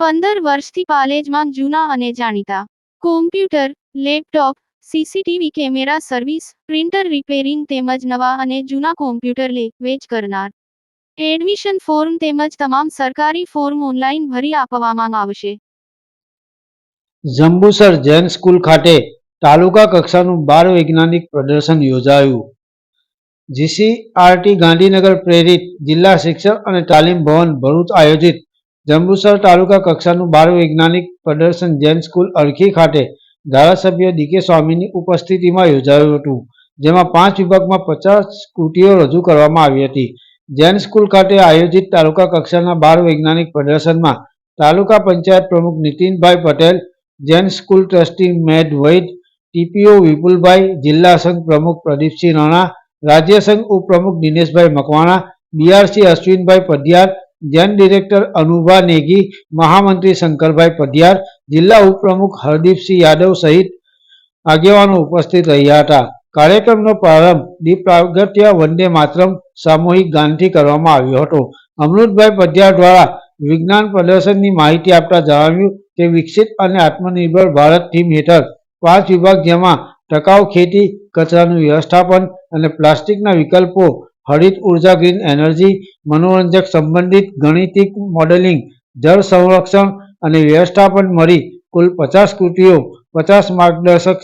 પંદર વર્ષથી પાલેજમાં જૂના અને જાણીતા. Computer laptop CCTV camera service printer repairing તેમજ નવા અને જૂના કોમ્પ્યુટર લે, વેચ કરનાર. એડમિશન ફોર્મ તેમજ તમામ સરકારી ફોર્મ ઓનલાઈન ભરી આપવામાં આવશે. જંબુસર જૈન સ્કૂલ ખાતે તાલુકા કક્ષાનું બાર વૈજ્ઞાનિક પ્રદર્શન યોજાયું. જીસીઆરટી ગાંધીનગર પ્રેરિત જિલ્લા શિક્ષણ અને તાલીમ ભવન ભરૂચ આયોજિત જંબુસર તાલુકા કક્ષાનું બાળ વૈજ્ઞાનિક પ્રદર્શન જૈન સ્કૂલ અરખી ખાતે ધારાસભ્ય ડીકે સ્વામીની ઉપસ્થિતિમાં યોજાયું હતું, જેમાં પાંચ વિભાગમાં પચાસ કૃતિઓ રજૂ કરવામાં આવી હતી. જૈન સ્કૂલ ખાતે આયોજિત તાલુકા કક્ષાના બાળ વૈજ્ઞાનિક પ્રદર્શનમાં તાલુકા પંચાયત પ્રમુખ નીતિનભાઈ પટેલ, જૈન સ્કૂલ ટ્રસ્ટી મેડ વૈદ, ટીપીઓ વિપુલભાઈ, જિલ્લા સંઘ પ્રમુખ પ્રદીપસિંહ રાણા, રાજ્ય સંઘ ઉપપ્રમુખ દિનેશભાઈ મકવાણા, બીઆરસી અશ્વિનભાઈ પઢિયાર જૈન ડિરેક્ટર અનુભા નેગી, મહામંત્રી શંકરભાઈ પઢિયાર, જિલ્લા ઉપપ્રમુખ હરદીપસિંહ યાદવ સહિત આગેવાનો ઉપસ્થિત રહ્યા હતા. કાર્યક્રમનો પ્રારંભ દીપ પ્રાગટ્ય વંદે માતરમ સામૂહિક ગાનથી કરવામાં આવ્યો હતો. અમૃતભાઈ પઢિયાર દ્વારા વિજ્ઞાન પ્રદર્શનની માહિતી આપતા જણાવ્યું કે વિકસિત અને આત્મનિર્ભર ભારત થીમ હેઠળ પાંચ વિભાગ જેમાં ટકાઉ ખેતી, કચરાનું વ્યવસ્થાપન અને પ્લાસ્ટિકના વિકલ્પો હરિત ઊર્જા ગ્રીન એનર્જી, મનોરંજક સંબંધિત ગણિતિક મોડેલિંગ, જળ સંરક્ષણ અને વ્યવસ્થાપન મળી કુલ પચાસ કૃતિઓ, પચાસ માર્ગદર્શક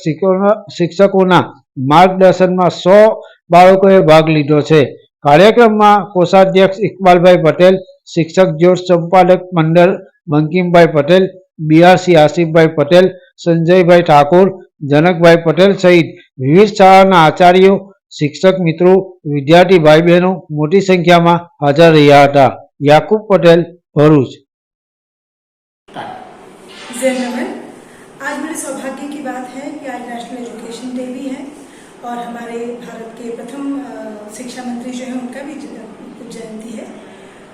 શિક્ષકોના- માર્ગદર્શનમાં સો બાળકોએ ભાગ લીધો છે. કાર્યક્રમમાં કોષાધ્યક્ષ ઇકબાલભાઈ પટેલ, શિક્ષક જ્યોત સંપાદક મંડળ બંકિમભાઈ પટેલ બીઆરસી આસિફભાઈ પટેલ, સંજયભાઈ ઠાકોર, જનકભાઈ પટેલ સહિત વિવિધ શાળાના આચાર્યો શિક્ષક મિત્રો વિદ્યાર્થી ભાઈ બહેનો મોટી સંખ્યામાં હાજર રહ્યા હતા યાકુબ પટેલ ભરૂચ जय नमन आज बड़े सौभाग्य की बात है कि आज नेशनल एजुकेशन डे भी है और हमारे भारत के प्रथम अ, शिक्षा मंत्री जो है उनका भी ज- जयंती है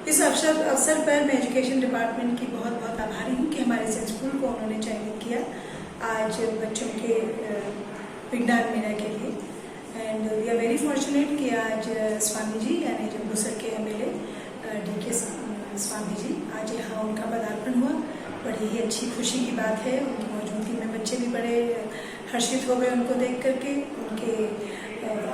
इस अवसर अवसर पर मैं एजुकेशन डिपार्टमेंट की बहुत बहुत आभारी हूँ कि हमारे सेंट स्कूल को उन्होंने चयनित किया आज बच्चों के अ, विज्ञान मेला के लिए आज स्वामी जी, यानी जम्बूसर के एम एल ए डी के स्वामी जी, आज यहाँ उनका पदार्पण हुआ। बड़ी ही अच्छी खुशी की बात है। उनकी मौजूदगी में बच्चे भी बड़े हर्षित हो गए उनको देख करके। उनके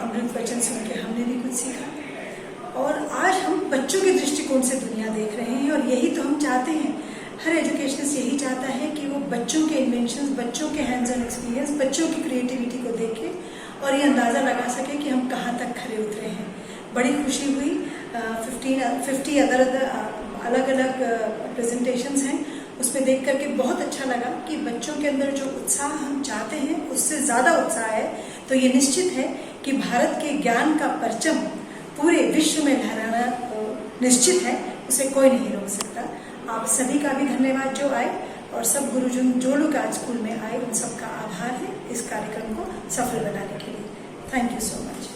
अमृत वचन सुन के हमने भी कुछ सीखा। और आज हम बच्चों के दृष्टिकोण से दुनिया देख रहे हैं और यही तो हम चाहते हैं। हर एजुकेशनिस्ट यही चाहता है कि वो बच्चों के इन्वेंशन बच्चों के हैंड्स ऑन एक्सपीरियंस बच्चों की क्रिएटिविटी को देखे और ये अंदाज़ा लगा सके कि हम कहाँ तक खड़े उतरे हैं। बड़ी खुशी हुई। फिफ्टीन फिफ्टी अदर अदर अलग अलग प्रेजेंटेशंस हैं। उसमें देख करके बहुत अच्छा लगा कि बच्चों के अंदर जो उत्साह हम चाहते हैं, उससे ज़्यादा उत्साह है। तो ये निश्चित है कि भारत के ज्ञान का परचम पूरे विश्व में लहराना निश्चित है। उसे कोई नहीं रोक सकता। आप सभी का भी धन्यवाद जो आए। और सब गुरुजन जो लोग आज स्कूल में आए उन सबका आभार है इस कार्यक्रम को सफल बनाने के लिए थैंक यू सो मच